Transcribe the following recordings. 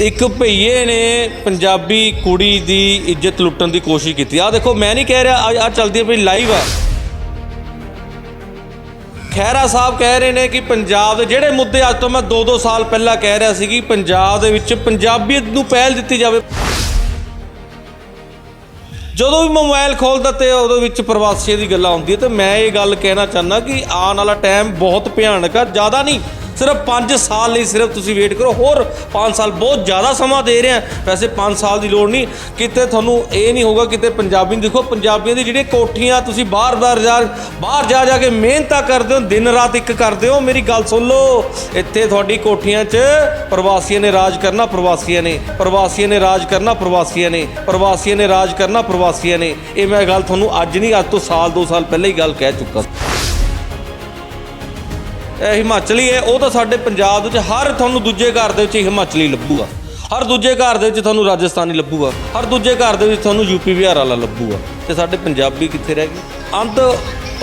ਇੱਕ ਭਈਏ ਨੇ ਪੰਜਾਬੀ ਕੁੜੀ ਦੀ ਇੱਜ਼ਤ ਲੁੱਟਣ ਦੀ ਕੋਸ਼ਿਸ਼ ਕੀਤੀ। ਆ ਦੇਖੋ, ਮੈਂ ਨਹੀਂ ਕਹਿ ਰਿਹਾ ਆ ਚੱਲਦੀ ਪਈ ਲਾਈਵ ਆ। ਖਹਿਰਾ ਸਾਹਿਬ ਕਹਿ ਰਹੇ ਨੇ ਕਿ ਪੰਜਾਬ ਦੇ ਜਿਹੜੇ ਮੁੱਦੇ ਅੱਜ ਤੋਂ ਮੈਂ 2-2 ਸਾਲ ਪਹਿਲਾਂ ਕਹਿ ਰਿਹਾ ਸੀ ਕਿ ਪੰਜਾਬ ਦੇ ਵਿੱਚ ਪੰਜਾਬੀਅਤ ਨੂੰ ਪਹਿਲ ਦਿੱਤੀ ਜਾਵੇ। ਜਦੋਂ ਵੀ ਮੈਂ ਮੋਬਾਈਲ ਖੋਲਦਾ ਤੇ ਉਹਦੇ ਵਿੱਚ ਪ੍ਰਵਾਸੀਆਂ ਦੀ ਗੱਲਾਂ ਆਉਂਦੀ ਹੈ ਤੇ ਮੈਂ ਇਹ ਗੱਲ ਕਹਿਣਾ ਚਾਹੁੰਦਾ ਕਿ ਆਉਣ ਵਾਲਾ ਟਾਈਮ ਬਹੁਤ ਭਿਆਨਕ ਆ, ਜ਼ਿਆਦਾ ਨਹੀਂ। ਸਿਰਫ 5 ਸਾਲ ਲਈ ਸਿਰਫ ਤੁਸੀਂ ਵੇਟ ਕਰੋ। ਹੋਰ 5 ਸਾਲ ਬਹੁਤ ਜ਼ਿਆਦਾ ਸਮਾਂ ਦੇ ਰਹੇ ਆ। ਵੈਸੇ 5 ਸਾਲ ਦੀ ਲੋੜ ਨਹੀਂ। ਕਿਤੇ ਤੁਹਾਨੂੰ ਇਹ ਨਹੀਂ ਹੋਗਾ ਕਿਤੇ ਪੰਜਾਬੀ ਨੂੰ ਦੇਖੋ। ਪੰਜਾਬੀਆਂ ਦੀ ਜਿਹੜੀਆਂ ਕੋਠੀਆਂ ਤੁਸੀਂ ਬਾਰ-ਬਾਰ ਜਾ, ਬਾਹਰ ਜਾ ਜਾ ਕੇ ਮਿਹਨਤਾਂ ਕਰਦੇ ਹੋ, ਦਿਨ ਰਾਤ ਇੱਕ ਕਰਦੇ ਹੋ, ਮੇਰੀ ਗੱਲ ਸੁਣ ਲਓ। ਇੱਥੇ ਤੁਹਾਡੀ ਕੋਠੀਆਂ 'ਚ ਪ੍ਰਵਾਸੀਆਂ ਨੇ ਰਾਜ ਕਰਨਾ, ਪ੍ਰਵਾਸੀਆਂ ਨੇ। ਪ੍ਰਵਾਸੀਆਂ ਨੇ ਰਾਜ ਕਰਨਾ, ਪ੍ਰਵਾਸੀਆਂ ਨੇ। ਪ੍ਰਵਾਸੀਆਂ ਨੇ ਰਾਜ ਕਰਨਾ, ਪ੍ਰਵਾਸੀਆਂ ਨੇ। ਇਹ ਮੈਂ ਗੱਲ ਤੁਹਾਨੂੰ ਅੱਜ ਨਹੀਂ, ਅੱਜ ਤੋਂ ਸਾਲ 2 ਸਾਲ ਪਹਿਲਾਂ ਹੀ ਗੱਲ ਕਹਿ ਚੁੱਕਾ। ਹਿਮਾਚਲੀ ਹੈ, ਉਹ ਤਾਂ ਸਾਡੇ ਪੰਜਾਬ ਦੇ ਵਿੱਚ ਹਰ ਤੁਹਾਨੂੰ ਦੂਜੇ ਘਰ ਦੇ ਵਿੱਚ ਹੀ ਹਿਮਾਚਲੀ ਲੱਭੂਗਾ। ਹਰ ਦੂਜੇ ਘਰ ਦੇ ਵਿੱਚ ਤੁਹਾਨੂੰ ਰਾਜਸਥਾਨੀ ਲੱਭੂਗਾ। ਹਰ ਦੂਜੇ ਘਰ ਦੇ ਵਿੱਚ ਤੁਹਾਨੂੰ ਯੂਪੀ ਬਿਹਾਰ ਵਾਲਾ ਲੱਭੂਗਾ। ਤੇ ਸਾਡੇ ਪੰਜਾਬੀ ਕਿੱਥੇ ਰਹਿ ਗਏ? ਅੰਤ